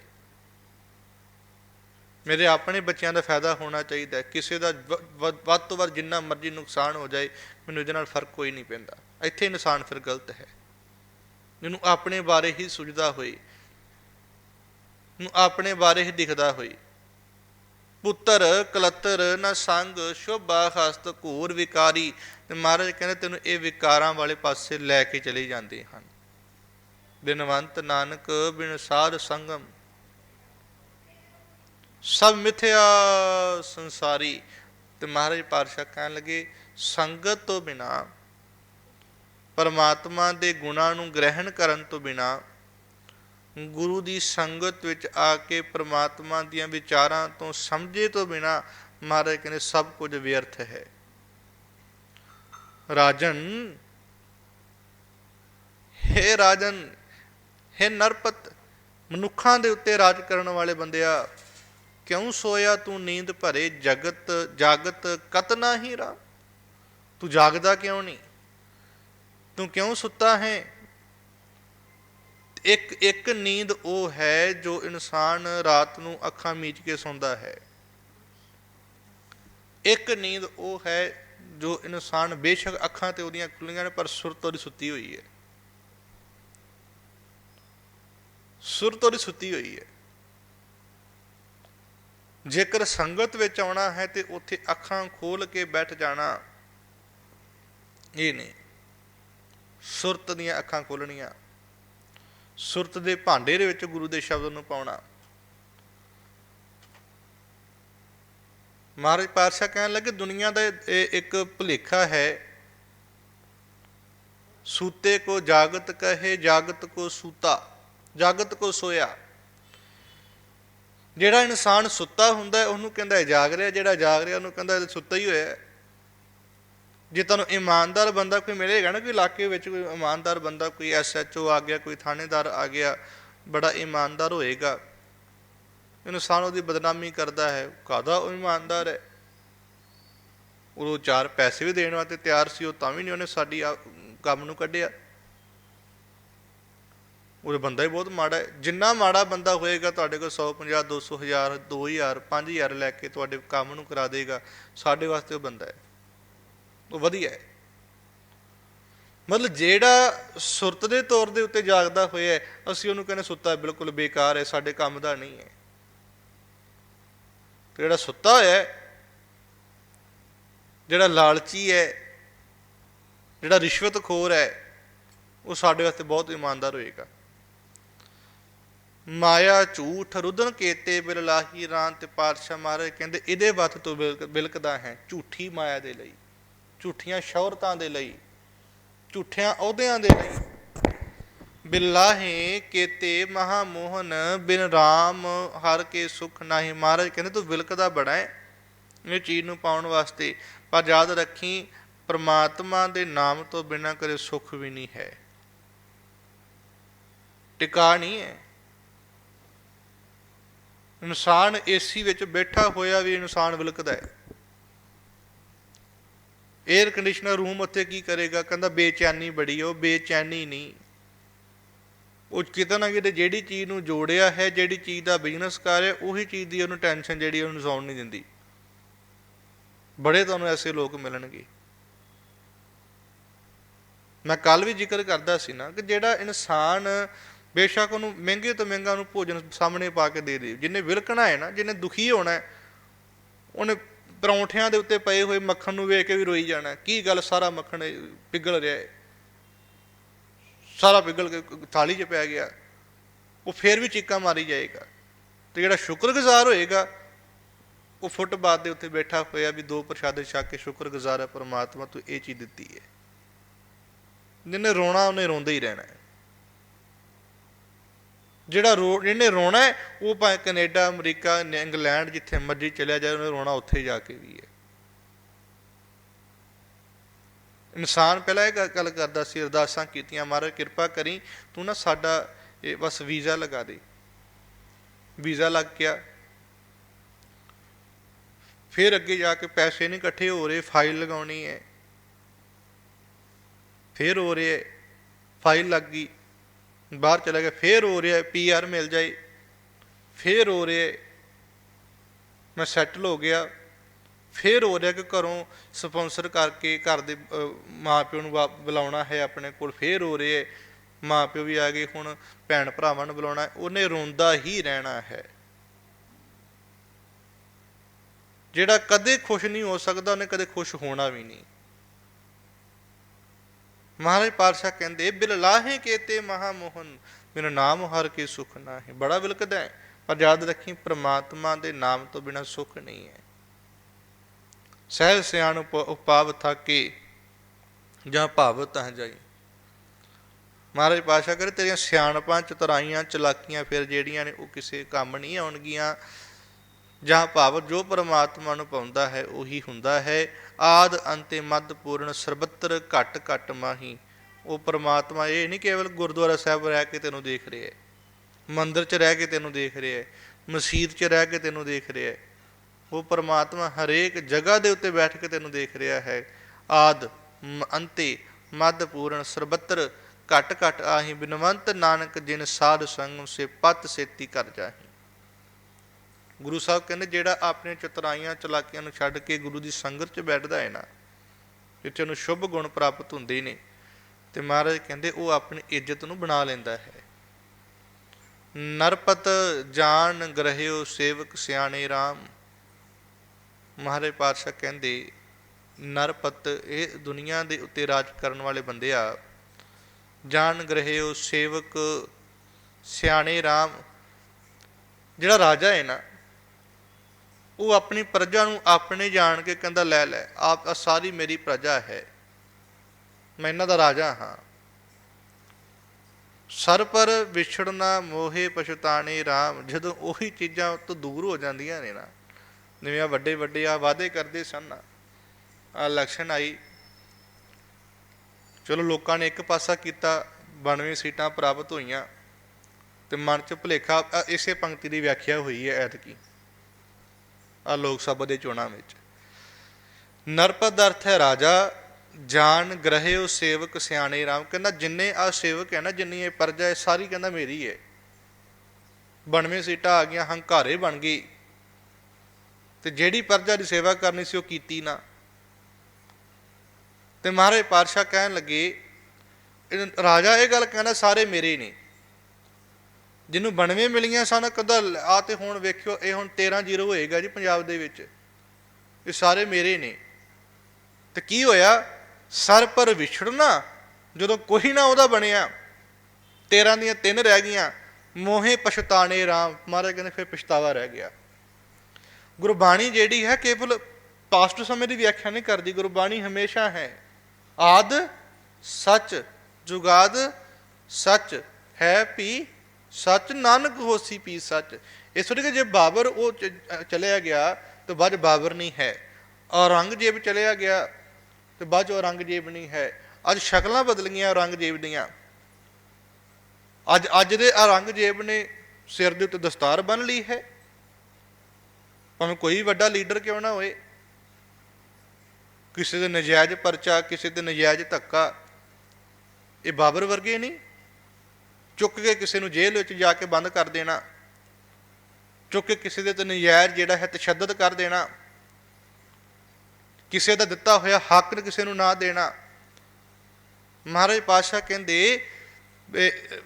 S1: ਮੇਰੇ ਆਪਣੇ ਬੱਚਿਆਂ ਦਾ ਫਾਇਦਾ ਹੋਣਾ ਚਾਹੀਦਾ ਕਿਸੇ ਦਾ ਵ- ਵੱਧ ਤੋਂ ਵੱਧ ਜਿੰਨਾ ਮਰਜ਼ੀ ਨੁਕਸਾਨ ਹੋ ਜਾਏ, ਮੈਨੂੰ ਇਹਦੇ ਨਾਲ ਫ਼ਰਕ ਕੋਈ ਨਹੀਂ ਪੈਂਦਾ। ਇੱਥੇ ਇਨਸਾਨ ਫਿਰ ਗਲਤ ਹੈ। ਜਿਹਨੂੰ ਆਪਣੇ ਬਾਰੇ ਹੀ ਸੁਝਦਾ ਹੋਏ ਨੂੰ ਆਪਣੇ ਬਾਰੇ ਹੀ ਦਿਖਦਾ ਹੋਏ। ਪੁੱਤਰ, ਕਲਤਰ ਨਾ ਸੰਗ, ਸ਼ੋਭਾ ਹਸਤ, ਘੂਰ ਵਿਕਾਰੀ। ਤੇ ਮਹਾਰਾਜ ਕਹਿੰਦੇ, ਤੈਨੂੰ ਇਹ ਵਿਕਾਰਾਂ ਵਾਲੇ ਪਾਸੇ ਲੈ ਕੇ ਚਲੇ ਜਾਂਦੇ ਹਨ। ਬਿਨਵੰਤ ਨਾਨਕ ਬਿਨ ਸਾਧ ਸੰਗਮ। ਸਭ ਮਿਥਿਆ ਸੰਸਾਰੀ। ਤੇ ਮਹਾਰਾਜ ਪਾਤਸ਼ਾਹ ਕਹਿਣ ਲੱਗੇ, ਸੰਗਤ ਤੋਂ ਬਿਨਾ, ਪਰਮਾਤਮਾ ਦੇ ਗੁਣਾਂ ਨੂੰ ਗ੍ਰਹਿਣ ਕਰਨ ਤੋਂ ਬਿਨਾ, ਗੁਰੂ ਦੀ ਸੰਗਤ ਵਿੱਚ ਆ ਕੇ ਪਰਮਾਤਮਾ ਦੀਆਂ ਵਿਚਾਰਾਂ ਤੋਂ ਸਮਝੇ ਤੋਂ ਬਿਨਾ, ਮਹਾਰਾਜ ਕਹਿੰਦੇ, ਸਭ ਕੁਝ ਵਿਅਰਥ ਹੈ। ਰਾਜਨ, ਹੇ ਰਾਜਨ, ਹੇ ਨਰਪਤ, ਮਨੁੱਖਾਂ ਦੇ ਉੱਤੇ ਰਾਜ ਕਰਨ ਵਾਲੇ ਬੰਦਿਆ ਕਿਉਂ ਸੋਇਆ ਤੂੰ ਨੀਂਦ ਭਰੇ ਜਗਤ, ਜਾਗਤ ਕਤ ਨਹੀਂ ਰਾ ਤੂੰ ਜਾਗਦਾ ਕਿਉਂ ਨਹੀਂ? ਤੂੰ ਕਿਉਂ ਸੁੱਤਾ ਹੈ? ਇੱਕ ਇੱਕ ਨੀਂਦ ਉਹ ਹੈ ਜੋ ਇਨਸਾਨ ਰਾਤ ਨੂੰ ਅੱਖਾਂ ਮੀਚ ਕੇ ਸੌਂਦਾ ਹੈ। ਇੱਕ ਨੀਂਦ ਉਹ ਹੈ ਜੋ ਇਨਸਾਨ ਬੇਸ਼ੱਕ ਅੱਖਾਂ ਤੇ ਉਹਦੀਆਂ ਖੁੱਲੀਆਂ ਨੇ, ਪਰ ਸੁਰਤ ਉਹਦੀ ਸੁੱਤੀ ਹੋਈ ਹੈ। ਸੁਰਤ ਉਹਦੀ ਸੁੱਤੀ ਹੋਈ ਹੈ। ਜੇਕਰ ਸੰਗਤ ਵਿੱਚ ਆਉਣਾ ਹੈ ਤੇ ਉੱਥੇ ਅੱਖਾਂ ਖੋਲ ਕੇ ਬੈਠ ਜਾਣਾ, ਇਹ ਨੇ ਸੁਰਤ ਦੀਆਂ ਅੱਖਾਂ ਖੋਲਣੀਆਂ। ਸੁਰਤ ਦੇ ਭਾਂਡੇ ਦੇ ਵਿੱਚ ਗੁਰੂ ਦੇ ਸ਼ਬਦ ਨੂੰ ਪਾਉਣਾ। ਮਹਾਰਾਜ ਪਾਤਸ਼ਾਹ ਕਹਿਣ ਲੱਗੇ, ਦੁਨੀਆ ਦਾ ਇਹ ਇੱਕ ਭੁਲੇਖਾ ਹੈ। ਸੂਤੇ ਕੋ ਜਾਗਤ ਕਹੇ, ਜਾਗਤ ਕੋ ਸੂਤਾ, ਜਾਗਤ ਕੋ ਸੋਇਆ। ਜਿਹੜਾ ਇਨਸਾਨ ਸੁੱਤਾ ਹੁੰਦਾ ਉਹਨੂੰ ਕਹਿੰਦਾ ਜਾਗ ਰਿਹਾ, ਜਿਹੜਾ ਜਾਗ ਰਿਹਾ, ਉਹਨੂੰ ਕਹਿੰਦਾ ਸੁੱਤਾ ਹੀ ਹੋਇਆ ਜੇ ਤੁਹਾਨੂੰ ਇਮਾਨਦਾਰ ਬੰਦਾ ਕੋਈ ਮਿਲੇਗਾ ਨਾ, ਕੋਈ ਇਲਾਕੇ ਵਿੱਚ ਕੋਈ ਇਮਾਨਦਾਰ ਬੰਦਾ, ਕੋਈ ਐਸਐਚਓ ਆ ਗਿਆ, ਕੋਈ ਥਾਣੇਦਾਰ ਆ ਗਿਆ, ਬੜਾ ਇਮਾਨਦਾਰ ਹੋਏਗਾ। ਇਨਸਾਨ ਉਹਦੀ ਬਦਨਾਮੀ ਕਰਦਾ ਹੈ। ਕਾਦਾ ਉਹ ਇਮਾਨਦਾਰ ਹੈ? ਉਹ ਚਾਰ ਪੈਸੇ ਵੀ ਦੇਣ ਵਾਸਤੇ ਤਿਆਰ ਸੀ, ਉਹ ਤਾਂ ਵੀ ਨਹੀਂ ਉਹਨੇ ਸਾਡੀ ਆ- ਕੰਮ ਨੂੰ ਕੱਢਿਆ। ਉਹ ਬੰਦਾ ਹੀ ਬਹੁਤ ਮਾੜਾ ਹੈ। ਜਿੰਨਾ ਮਾੜਾ ਬੰਦਾ ਹੋਏਗਾ, ਤੁਹਾਡੇ ਕੋਲ 150 200 ਹਜ਼ਾਰ 2000 5000 ਲੈ ਕੇ ਤੁਹਾਡੇ ਕੰਮ ਨੂੰ ਕਰਾ ਦੇਗਾ, ਸਾਡੇ ਵਾਸਤੇ ਉਹ ਬੰਦਾ ਹੈ। ਉਹ ਵਧੀਆ ਹੈ। ਮਤਲਬ ਜਿਹੜਾ ਸੁਰਤ ਦੇ ਤੌਰ ਦੇ ਉੱਤੇ ਜਾਗਦਾ ਹੋਇਆ ਅਸੀਂ ਉਹਨੂੰ ਕਹਿੰਦੇ ਸੁੱਤਾ ਬਿਲਕੁਲ ਬੇਕਾਰ ਹੈ, ਸਾਡੇ ਕੰਮ ਦਾ ਨਹੀਂ ਹੈ। ਤੇ ਜਿਹੜਾ ਸੁੱਤਾ ਹੋਇਆ ਹੈ, ਜਿਹੜਾ ਲਾਲਚੀ ਹੈ, ਜਿਹੜਾ ਰਿਸ਼ਵਤਖੋਰ ਹੈ, ਉਹ ਸਾਡੇ ਵਾਸਤੇ ਬਹੁਤ ਇਮਾਨਦਾਰ ਹੋਏਗਾ। ਮਾਇਆ ਝੂਠ ਰੁਦਨ ਕੇਤੇ ਬਿਲ ਲਾਹੀ ਤੇ ਪਾਤਸ਼ਾਹ ਮਹਾਰਾਜ ਕਹਿੰਦੇ, ਇਹਦੇ ਵੱਤ ਤੋਂ ਬਿਲਕ- ਬਿਲਕਦਾ ਹੈ ਝੂਠੀ ਮਾਇਆ ਦੇ ਲਈ, ਝੂਠੀਆਂ ਸ਼ੌਹਰਤਾਂ ਦੇ ਲਈ, ਝੂਠਿਆਂ ਅਹੁਦਿਆਂ ਦੇ ਲਈ। ਬਿਲਾਹੇ ਕੇਤੇ ਮਹਾ ਮੋਹਨ ਬਿਨ ਰਾਮ ਹਰ ਕੇ ਸੁਖ ਨਾਹੀ। ਮਹਾਰਾਜ ਕਹਿੰਦੇ, ਤੂੰ ਵਿਲਕਦਾ ਬੜਾ ਹੈ ਇਹ ਚੀਜ਼ ਨੂੰ ਪਾਉਣ ਵਾਸਤੇ, ਪਰ ਯਾਦ ਰੱਖੀ, ਪ੍ਰਮਾਤਮਾ ਦੇ ਨਾਮ ਤੋਂ ਬਿਨਾਂ ਕਦੇ ਸੁਖ ਵੀ ਨਹੀਂ ਹੈ। ਟਿਕਾ ਨਹੀਂ ਹੈ। ਇਨਸਾਨ ਏਸੀ ਵਿੱਚ ਬੈਠਾ ਹੋਇਆ ਵੀ ਇਨਸਾਨ ਵਿਲਕਦਾ ਹੈ। 에ਅਰ ਕੰਡੀਸ਼ਨਰ ਰੂਮ ਉੱਥੇ ਕੀ ਕਰੇਗਾ? ਕਹਿੰਦਾ ਬੇਚੈਨੀ ਬੜੀ ਉਹ ਬੇਚੈਨੀ ਨਹੀਂ। ਉਹ ਕਿਤੇ ਨਾ ਕਿਤੇ ਜਿਹੜੀ ਚੀਜ਼ ਨੂੰ ਜੋੜਿਆ ਹੈ, ਜਿਹੜੀ ਚੀਜ਼ ਦਾ ਬਿਜ਼ਨਸ ਕਰ ਰਿਹਾ, ਉਹੀ ਚੀਜ਼ ਦੀ ਉਹਨੂੰ ਟੈਨਸ਼ਨ ਜਿਹੜੀ ਉਹਨੂੰ ਸੌਣ ਨਹੀਂ ਦਿੰਦੀ। ਬੜੇ ਤੁਹਾਨੂੰ ਐਸੇ ਲੋਕ ਮਿਲਣਗੇ। ਮੈਂ ਕੱਲ ਵੀ ਜ਼ਿਕਰ ਕਰਦਾ ਸੀ ਨਾ ਕਿ ਜਿਹੜਾ ਇਨਸਾਨ ਬੇਸ਼ੱਕ ਉਹਨੂੰ ਮਹਿੰਗੇ ਤੋਂ ਮਹਿੰਗਾ ਉਹਨੂੰ ਭੋਜਨ ਸਾਹਮਣੇ ਪਾ ਕੇ ਦੇ ਦੇ। ਜਿੰਨੇ ਵਿਲਕਣਾ ਹੈ ਨਾ ਜਿੰਨੇ ਦੁਖੀ ਹੋਣਾ ਹੈ, ਉਹਨੇ ਪਰੌਂਠਿਆਂ ਦੇ ਉੱਤੇ ਪਏ ਹੋਏ ਮੱਖਣ ਨੂੰ ਵੇਖ ਕੇ ਵੀ ਰੋਈ ਜਾਣਾ ਕੀ ਗੱਲ ਸਾਰਾ ਮੱਖਣ ਪਿਘਲ ਰਿਹਾ ਹੈ? ਸਾਰਾ ਪਿਘਲ ਕੇ ਥਾਲੀ 'ਚ ਪੈ ਗਿਆ। ਉਹ ਫੇਰ ਵੀ ਚੀਕਾਂ ਮਾਰੀ ਜਾਏਗਾ। ਤੇ ਜਿਹੜਾ ਸ਼ੁਕਰਗੁਜ਼ਾਰ ਹੋਏਗਾ, ਉਹ ਫੁੱਟਬਾਥ ਦੇ ਉੱਤੇ ਬੈਠਾ ਹੋਇਆ ਵੀ ਦੋ ਪ੍ਰਸ਼ਾਦੇ ਛਕ ਕੇ ਸ਼ੁਕਰਗੁਜ਼ਾਰ ਹੈ, ਪਰਮਾਤਮਾ ਤੂੰ ਇਹ ਚੀਜ਼ ਦਿੱਤੀ ਹੈ। ਜਿੰਨੇ ਰੋਣਾ, ਉਹਨੇ ਰੋਂਦਾ ਹੀ ਰਹਿਣਾ ਹੈ। ਜਿਹੜਾ ਰੋ ਜਿਹਨੇ ਰੋਣਾ ਹੈ ਉਹ ਭਾਵੇਂ ਕੈਨੇਡਾ ਅਮਰੀਕਾ ਇੰਗਲੈਂਡ ਜਿੱਥੇ ਮਰਜ਼ੀ ਚਲਿਆ ਜਾਏ ਉਹਨੇ ਰੋਣਾ ਉੱਥੇ ਜਾ ਕੇ ਵੀ ਹੈ। ਇਨਸਾਨ ਪਹਿਲਾਂ ਇਹ ਗੱਲ- ਕਰਦਾ ਸੀ ਅਰਦਾਸਾਂ ਕੀਤੀਆਂ ਮਹਾਰਾਜ ਕਿਰਪਾ ਕਰੀ ਤੂੰ ਨਾ ਸਾਡਾ ਇਹ ਬਸ ਵੀਜ਼ਾ ਲਗਾ ਦੇ। ਵੀਜ਼ਾ ਲੱਗ ਗਿਆ। ਫਿਰ ਅੱਗੇ ਜਾ ਕੇ ਪੈਸੇ ਨਹੀਂ ਇਕੱਠੇ ਹੋ ਰਹੇ ਫਾਈਲ ਲਗਾਉਣੀ ਹੈ। ਫਿਰ ਹੋ ਰਹੇ ਹੈ, ਫਾਈਲ ਲੱਗ ਗਈ। ਬਾਹਰ ਚਲਾ ਗਿਆ ਫਿਰ ਹੋ ਰਿਹਾ ਪੀਆਰ ਮਿਲ ਜਾਏ ਫਿਰ ਹੋ ਰਿਹਾ ਮੈਂ ਸੈਟਲ ਹੋ ਗਿਆ ਫਿਰ ਹੋ ਰਿਹਾ ਕਿ ਘਰੋਂ ਸਪਾਂਸਰ ਕਰਕੇ ਘਰ ਦੇ ਅਹ, ਮਾਪਿਓ ਨੂੰ ਵਾ- ਬੁਲਾਉਣਾ ਹੈ ਆਪਣੇ ਕੋਲ ਫਿਰ ਹੋ ਰਿਹਾ ਹੈ, ਮਾਪਿਓ ਵੀ ਆ ਗਏ ਹੁਣ ਭੈਣ ਭਰਾਵਾਂ ਨੂੰ ਬੁਲਾਉਣਾ ਉਹਨੇ ਰੋਂਦਾ ਹੀ ਰਹਿਣਾ ਹੈ। ਜਿਹੜਾ ਕਦੇ ਖੁਸ਼ ਨਹੀਂ ਹੋ ਸਕਦਾ ਉਹਨੇ ਕਦੇ ਖੁਸ਼ ਹੋਣਾ ਵੀ ਨਹੀਂ। ਮਹਾਰਾਜ ਪਾਤਸ਼ਾਹ ਕਹਿੰਦੇ, ਬਿਲ ਲਾਹੇ ਕੇਤੇ ਮਹਾ ਮੋਹਨ ਮੇਰਾ ਨਾਮ ਹਰ ਕੇ ਸੁਖ ਨਾ ਹੈ ਬੜਾ ਬਿਲਕਦਾ ਹੈ, ਪਰ ਯਾਦ ਰੱਖੀ, ਪ੍ਰਮਾਤਮਾ ਦੇ ਨਾਮ ਤੋਂ ਬਿਨਾ ਸੁਖ ਨਹੀਂ ਹੈ। ਸਹਿਜ ਸਿਆਣ ਉਪ- ਉਪਾਵ ਥਾਕੇ, ਜਾਂ ਭਾਵ ਤਹ ਜਾਈ। ਮਹਾਰਾਜ ਪਾਤਸ਼ਾਹ ਕਰੇ ਤੇਰੀਆਂ ਸਿਆਣਪਾਂ, ਚਤੁਰਾਈਆਂ, ਚਲਾਕੀਆਂ ਫਿਰ ਜਿਹੜੀਆਂ ਨੇ, ਉਹ ਕਿਸੇ ਕੰਮ ਨਹੀਂ ਆਉਣਗੀਆਂ। ਜਾਂ ਭਾਵ ਜੋ ਪਰਮਾਤਮਾ ਨੂੰ ਪਾਉਂਦਾ ਹੈ, ਉਹੀ ਹੁੰਦਾ ਹੈ। ਆਦ ਅੰਤੇ ਮੱਧ ਪੂਰਨ ਸਰਬੱਤਰ ਘਟ ਘਟ ਮਾਹੀ। ਉਹ ਪਰਮਾਤਮਾ ਇਹ ਨਹੀਂ ਕੇਵਲ ਗੁਰਦੁਆਰਾ ਸਾਹਿਬ ਰਹਿ ਕੇ ਤੈਨੂੰ ਦੇਖ ਰਿਹਾ ਹੈ, ਮੰਦਿਰ 'ਚ ਰਹਿ ਕੇ ਤੈਨੂੰ ਦੇਖ ਰਿਹਾ ਹੈ, ਮਸਜਿਦ 'ਚ ਰਹਿ ਕੇ ਤੈਨੂੰ ਦੇਖ ਰਿਹਾ ਹੈ। ਉਹ ਪਰਮਾਤਮਾ ਹਰੇਕ ਜਗ੍ਹਾ ਦੇ ਉੱਤੇ ਬੈਠ ਕੇ ਤੈਨੂੰ ਦੇਖ ਰਿਹਾ ਹੈ। ਆਦ ਅੰਤੇ ਮੱਧ ਪੂਰਨ ਸਰਬੱਤਰ ਘਟ ਘਟ ਆਹੀ ਬਿਨਵੰਤ ਨਾਨਕ ਜਿਨ ਸਾਧ ਸੰਗ ਸੇ ਪਤ ਸੇਤੀ ਕਰ ਜਾਹੀ। ਗੁਰੂ ਸਾਹਿਬ ਕਹਿੰਦੇ, ਜਿਹੜਾ ਆਪਣੇ ਚਤਰਾਈਆਂ ਚਲਾਕੀਆਂ ਨੂੰ ਛੱਡ ਕੇ ਗੁਰੂ ਦੀ ਸੰਗਤ 'ਚ ਬੈਠਦਾ ਹੈ ਨਾ, ਜਿੱਥੇ ਉਹਨੂੰ ਸ਼ੁਭ ਗੁਣ ਪ੍ਰਾਪਤ ਹੁੰਦੇ ਨੇ, ਤੇ ਮਹਾਰਾਜ ਕਹਿੰਦੇ ਉਹ ਆਪਣੀ ਇੱਜ਼ਤ ਨੂੰ ਬਣਾ ਲੈਂਦਾ ਹੈ। ਨਰਪਤ ਜਾਣ ਗ੍ਰਹਿਓ ਸੇਵਕ ਸਿਆਣੇ RAM ਮਹਾਰਾਜ ਪਾਤਸ਼ਾਹ ਕਹਿੰਦੇ, ਨਰਪਤ ਇਹ ਦੁਨੀਆ ਦੇ ਉੱਤੇ ਰਾਜ ਕਰਨ ਵਾਲੇ ਬੰਦੇ ਆ। ਜਾਣ ਗ੍ਰਹਿਓ ਸੇਵਕ ਸਿਆਣੇ RAM ਜਿਹੜਾ ਰਾਜਾ ਹੈ ਨਾ ਉਹ ਆਪਣੀ ਪ੍ਰਜਾ ਨੂੰ ਆਪਣੇ ਜਾਣ ਕੇ ਕਹਿੰਦਾ, ਲੈ ਲੈ, ਆਪ ਸਾਰੀ ਮੇਰੀ ਪ੍ਰਜਾ ਹੈ। ਮੈਂ ਇਹਨਾਂ ਦਾ ਰਾਜਾ ਹਾਂ। ਸਰ ਪਰ ਵਿਛੜਨਾ ਮੋਹੇ ਪਛਤਾਣੇ RAM ਜਦੋਂ ਉਹੀ ਚੀਜ਼ਾਂ ਤੋਂ ਦੂਰ ਹੋ ਜਾਂਦੀਆਂ ਨੇ ਨਾ, ਜਿਵੇਂ ਆ ਵੱਡੇ ਵੱਡੇ ਆ ਵਾਅਦੇ ਕਰਦੇ ਸਨ ਆ ਇਲੈਕਸ਼ਨ ਆਈ। ਚਲੋ ਲੋਕਾਂ ਨੇ ਇੱਕ ਪਾਸਾ ਕੀਤਾ 92 ਸੀਟਾਂ ਪ੍ਰਾਪਤ ਹੋਈਆਂ ਤੇ ਮਨ ਚ ਭੁਲੇਖਾ ਇਸੇ ਪੰਕਤੀ ਦੀ ਵਿਆਖਿਆ ਹੋਈ ਹੈ ਐਤਕੀ। ਆ ਲੋਕ ਸਭਾ ਦੇ ਚੋਣਾਂ ਵਿੱਚ। ਨਰਪਦ ਅਰਥ ਹੈ ਰਾਜਾ, ਜਾਨ ਗ੍ਰਹਿਓ ਸੇਵਕ ਸਿਆਣੇ ਰਾਮ। ਕਹਿੰਦਾ ਜਿੰਨੇ ਆ ਸੇਵਕ ਹੈ ਨਾ, ਜਿੰਨੀ ਇਹ ਪਰਜਾ ਹੈ, ਸਾਰੀ ਕਹਿੰਦਾ ਮੇਰੀ ਹੈ। 92 ਸੀਟਾਂ ਆ ਗਈਆਂ, ਹੰਕਾਰੇ ਬਣ ਗਈ। ਤੇ ਜਿਹੜੀ ਪਰਜਾ ਦੀ ਸੇਵਾ ਕਰਨੀ ਸੀ ਉਹ ਕੀਤੀ ਨਾ। ਤੇ ਮਹਾਰਾਜ ਪਾਤਸ਼ਾਹ ਕਹਿਣ ਲੱਗੇ ਰਾਜਾ ਇਹ ਗੱਲ ਕਹਿੰਦਾ, ਸਾਰੇ ਮੇਰੇ ਹੀ ਨੇ। ਜਿਹਨੂੰ 92 ਮਿਲੀਆਂ ਸਨ ਕਦਾ ਆ ਤੇ ਹੁਣ ਵੇਖਿਓ, ਇਹ ਹੁਣ 13 ਜ਼ੀਰੋ ਹੋਏਗਾ ਜੀ ਪੰਜਾਬ ਦੇ ਵਿੱਚ। ਇਹ ਸਾਰੇ ਮੇਰੇ ਨੇ। ਤੇ ਕੀ ਹੋਇਆ? ਸਰ ਪਰ ਵਿਛੜਨਾ, ਜਦੋਂ ਕੋਈ ਨਾ ਉਹਦਾ ਬਣਿਆ। 13 ਦੀਆਂ ਤਿੰਨ ਰਹਿ ਗਈਆਂ। ਮੋਹੇ ਪਛਤਾਣੇ ਰਾਮ। ਮਹਾਰਾਜ ਕਹਿੰਦੇ ਫਿਰ ਪਛਤਾਵਾ ਰਹਿ ਗਿਆ। ਗੁਰਬਾਣੀ ਜਿਹੜੀ ਹੈ ਕੇਵਲ ਪਾਸਟ ਸਮੇਂ ਦੀ ਵਿਆਖਿਆ ਨਹੀਂ ਕਰਦੀ। ਗੁਰਬਾਣੀ ਹਮੇਸ਼ਾ ਹੈ। ਆਦ, ਸੱਚ। ਜੁਗਾਦ, ਸੱਚ। ਹੈ ਪੀ ਸੱਚ ਨਾਨਕ ਹੋਸੀ ਪੀ ਸੱਚ। ਇਸ ਕਰਕੇ ਜੇ ਬਾਬਰ ਉਹ ਚਲਿਆ ਗਿਆ, ਤਾਂ ਬਾਅਦ 'ਚ ਬਾਬਰ ਨਹੀਂ ਹੈ। ਔਰੰਗਜ਼ੇਬ ਚਲਿਆ ਗਿਆ, ਤੇ ਬਾਅਦ 'ਚ ਔਰੰਗਜ਼ੇਬ ਨਹੀਂ ਹੈ। ਅੱਜ ਸ਼ਕਲਾਂ ਬਦਲ ਗਈਆਂ ਔਰੰਗਜ਼ੇਬ ਦੀਆਂ। ਅੱਜ ਅੱਜ ਦੇ ਔਰੰਗਜ਼ੇਬ ਨੇ ਸਿਰ ਦੇ ਉੱਤੇ ਦਸਤਾਰ ਬੰਨ ਲਈ ਹੈ। ਭਾਵੇਂ ਕੋਈ ਵੱਡਾ ਲੀਡਰ ਕਿਉਂ ਨਾ ਹੋਏ। ਕਿਸੇ ਦੇ ਨਜਾਇਜ਼ ਪਰਚਾ, ਕਿਸੇ ਦੇ ਨਜਾਇਜ਼ ਧੱਕਾ, ਇਹ ਬਾਬਰ ਵਰਗੇ ਨਹੀਂ। ਚੁੱਕ ਕੇ ਕਿਸੇ ਨੂੰ ਜੇਲ੍ਹ ਵਿੱਚ ਜਾ ਕੇ ਬੰਦ ਕਰ ਦੇਣਾ, ਚੁੱਕ ਕੇ ਕਿਸੇ ਦੇ ਤੇ ਨਜਾਇਜ਼ ਜਿਹੜਾ ਹੈ ਤਸ਼ੱਦਦ ਕਰ ਦੇਣਾ, ਕਿਸੇ ਦਾ ਦਿੱਤਾ ਹੋਇਆ ਹੱਕ ਕਿਸੇ ਨੂੰ ਨਾ ਦੇਣਾ। ਮਹਾਰਾਜ ਪਾਸ਼ਾ ਕਹਿੰਦੇ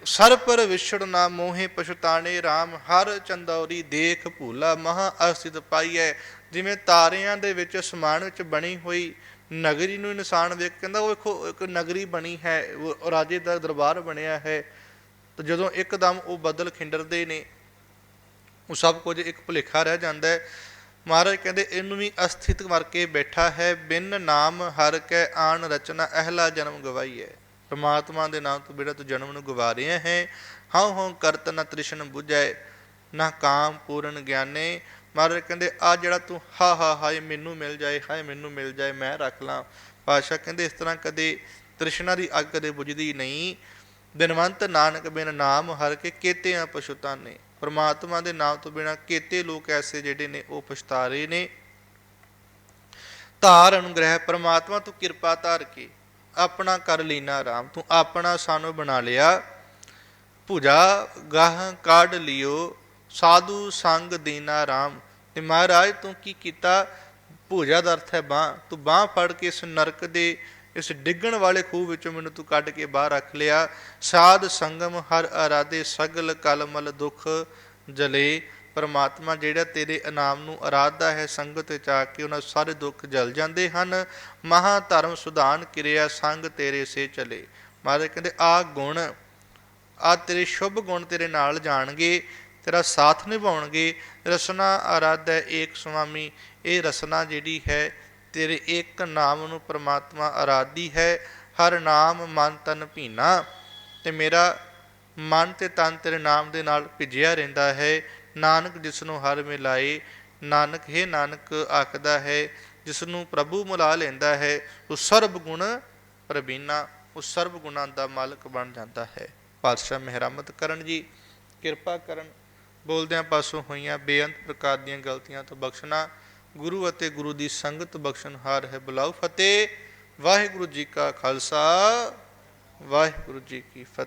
S1: ਸਰ ਪਰ ਵਿਛੜ ਨਾ ਮੋਹੇ ਪਛਤਾਣੇ RAM ਹਰ ਚੰਦੌਰੀ ਦੇਖ ਭੂਲਾ ਮਹਾ ਅਸਥਿਤ ਪਾਈਐ। ਜਿਵੇਂ ਤਾਰਿਆਂ ਦੇ ਵਿੱਚ ਅਸਮਾਨ ਵਿੱਚ ਬਣੀ ਹੋਈ ਨਗਰੀ ਨੂੰ ਇਨਸਾਨ ਵੇਖ, ਕਹਿੰਦਾ ਉਹ ਵੇਖੋ, ਇੱਕ ਨਗਰੀ ਬਣੀ ਹੈ, ਉਹ ਰਾਜੇ ਦਾ ਦਰਬਾਰ ਬਣਿਆ ਹੈ। ਤੇ ਜਦੋਂ ਇੱਕਦਮ ਉਹ ਬੱਦਲ ਖਿੰਡਰਦੇ ਨੇ, ਉਹ ਸਭ ਕੁਝ ਇੱਕ ਭੁਲੇਖਾ ਰਹਿ ਜਾਂਦਾ ਹੈ। ਮਹਾਰਾਜ ਕਹਿੰਦੇ, ਇਹਨੂੰ ਵੀ ਅਸਥਿਤ ਕਰਕੇ ਬੈਠਾ ਹੈ, ਬਿਨ ਨਾਮ ਹਰ ਕੈ ਆਣ ਰਚਨਾ, ਅਹਲਾ ਜਨਮ ਗਵਾਈ ਹੈ ਪਰਮਾਤਮਾ ਦੇ ਨਾਮ ਤੋਂ ਬਿਨਾਂ ਤੂੰ ਜਨਮ ਨੂੰ ਗਵਾ ਰਿਹਾ ਹੈ। ਹਉ ਹਉ ਕਰਤ ਨ ਤ੍ਰਿਸ਼ਨ 부ਝੈ ਨਾ ਕਾਮ ਪੂਰਨ ਗਿਆਨੇ। ਮਹਾਰਾਜ ਕਹਿੰਦੇ, ਆ ਜਿਹੜਾ ਤੂੰ, ਹਾ ਹਾ ਹਾਏ ਮੈਨੂੰ ਮਿਲ ਜਾਏ, ਹਾਏ ਮੈਨੂੰ ਮਿਲ ਜਾਏ, ਮੈਂ ਰੱਖ ਲਾਂ। ਪਾਸ਼ਾ ਕਹਿੰਦੇ, ਇਸ ਤਰ੍ਹਾਂ ਕਦੇ ਤ੍ਰਿਸ਼ਨਾ ਦੀ ਅੱਗ ਕਦੇ ਬੁਝਦੀ ਨਹੀਂ। ਦਿਨਵੰਤ ਨਾਨਕ ਬਿਨ ਨਾਮ ਹਰ ਕੇ ਕੇਤੇ ਆ ਪਛੁਤਾਨੇ। ਪ੍ਰਮਾਤਮਾ ਦੇ ਨਾਮ ਤੋਂ ਬਿਨਾ ਕੇਤੇ ਲੋਕ ਐਸੇ ਜਿਹੜੇ ਨੇ, ਉਹ ਪਛਤਾ ਰਹੇ ਨੇ। ਧਾਰ ਅਨੁਗ੍ਰਹਿ, ਪ੍ਰਮਾਤਮਾ ਤੂੰ ਕਿਰਪਾ ਧਾਰ ਕੇ, ਆਪਣਾ ਕਰ ਲੀਨਾ ਰਾਮ। ਤੂੰ ਆਪਣਾ ਸਾਨੂੰ ਬਣਾ ਲਿਆ। ਭੁਜਾ ਗਾਹ ਕਾਢ ਲਿਓ, ਸਾਧੂ ਸੰਗ ਦੀਨਾ ਰਾਮ। ਤੇ ਮਹਾਰਾਜ ਤੂੰ ਕੀ ਕੀਤਾ? ਭੁਜਾ ਦਾ ਅਰਥ ਹੈ ਬਾਹ। ਤੂੰ ਬਾਹ ਫੜ ਕੇ ਇਸ ਨਰਕ ਦੇ ਇਸ ਡਿੱਗਣ ਵਾਲੇ ਖੂਹ ਵਿੱਚੋਂ ਮੈਨੂੰ ਤੂੰ ਕੱਢ ਕੇ ਬਾਹਰ ਰੱਖ ਲਿਆ। ਸਾਧ ਸੰਗਮ ਹਰ ਅਰਾਦੇ ਸਗਲ ਕਲਮਲ ਦੁਖ ਜਲੇ। ਪਰਮਾਤਮਾ ਜਿਹੜਾ ਤੇਰੇ ਇਨਾਮ ਨੂੰ ਅਰਾਧਦਾ ਹੈ, ਸੰਗਤ ਵਿੱਚ ਆ ਕੇ ਉਹਨਾਂ ਸਾਰੇ ਦੁੱਖ ਜਲ ਜਾਂਦੇ ਹਨ। ਮਹਾ ਧਰਮ ਸੁਧਾਨ ਕਿਰਿਆ ਸੰਗ ਤੇਰੇ ਸੇ ਚਲੇ। ਮਹਾਰਾਜ ਕਹਿੰਦੇ, ਆ ਗੁਣ, ਆ ਤੇਰੇ ਸ਼ੁਭ ਗੁਣ ਤੇਰੇ ਨਾਲ ਜਾਣਗੇ, ਤੇਰਾ ਸਾਥ ਨਿਭਾਉਣਗੇ। ਰਸਨਾ ਅਰਾਧ ਹੈ ਏਕ ਸੁਆਮੀ, ਇਹ ਰਸਨਾ ਜਿਹੜੀ ਹੈ ਤੇਰੇ ਇੱਕ ਨਾਮ ਨੂੰ ਪ੍ਰਮਾਤਮਾ ਆਰਾਧੀ ਹੈ, ਹਰ ਨਾਮ ਮਨ ਤਨ ਭੀਨਾ। ਤੇ ਮੇਰਾ ਮਨ ਤੇ ਤਨ ਤੇਰੇ ਨਾਮ ਦੇ ਨਾਲ ਭਿੱਜਿਆ ਰਹਿੰਦਾ ਹੈ। ਨਾਨਕ ਜਿਸ ਨੂੰ ਹਰ ਮਿਲਾਏ, ਨਾਨਕ ਹੈ ਨਾਨਕ ਆਖਦਾ ਹੈ ਜਿਸ ਨੂੰ ਪ੍ਰਭੂ ਮਿਲਾ ਲੈਂਦਾ ਹੈ, ਉਹ ਸਰਬ ਗੁਣ ਪ੍ਰਬੀਨਾ ਉਹ ਸਰਬ ਗੁਣਾਂ ਦਾ ਮਾਲਕ ਬਣ ਜਾਂਦਾ ਹੈ। ਪਾਤਸ਼ਾਹ ਮਿਹਰਮਤ ਕਰਨ ਜੀ, ਕਿਰਪਾ ਕਰਨ। ਬੋਲਦਿਆਂ ਪਾਸੋਂ ਹੋਈਆਂ ਬੇਅੰਤ ਪ੍ਰਕਾਰ ਦੀਆਂ ਗਲਤੀਆਂ ਤੋਂ ਬਖਸ਼ਣਾ ਗੁਰੂ ਅਤੇ ਗੁਰੂ ਦੀ ਸੰਗਤ ਬਖਸ਼ਣਹਾਰ ਹੈ ਬੁਲਾਓ ਫਤਿਹ। ਵਾਹਿਗੁਰੂ ਜੀ ਕਾ ਖਾਲਸਾ, ਵਾਹਿਗੁਰੂ ਜੀ ਕੀ ਫਤਿਹ।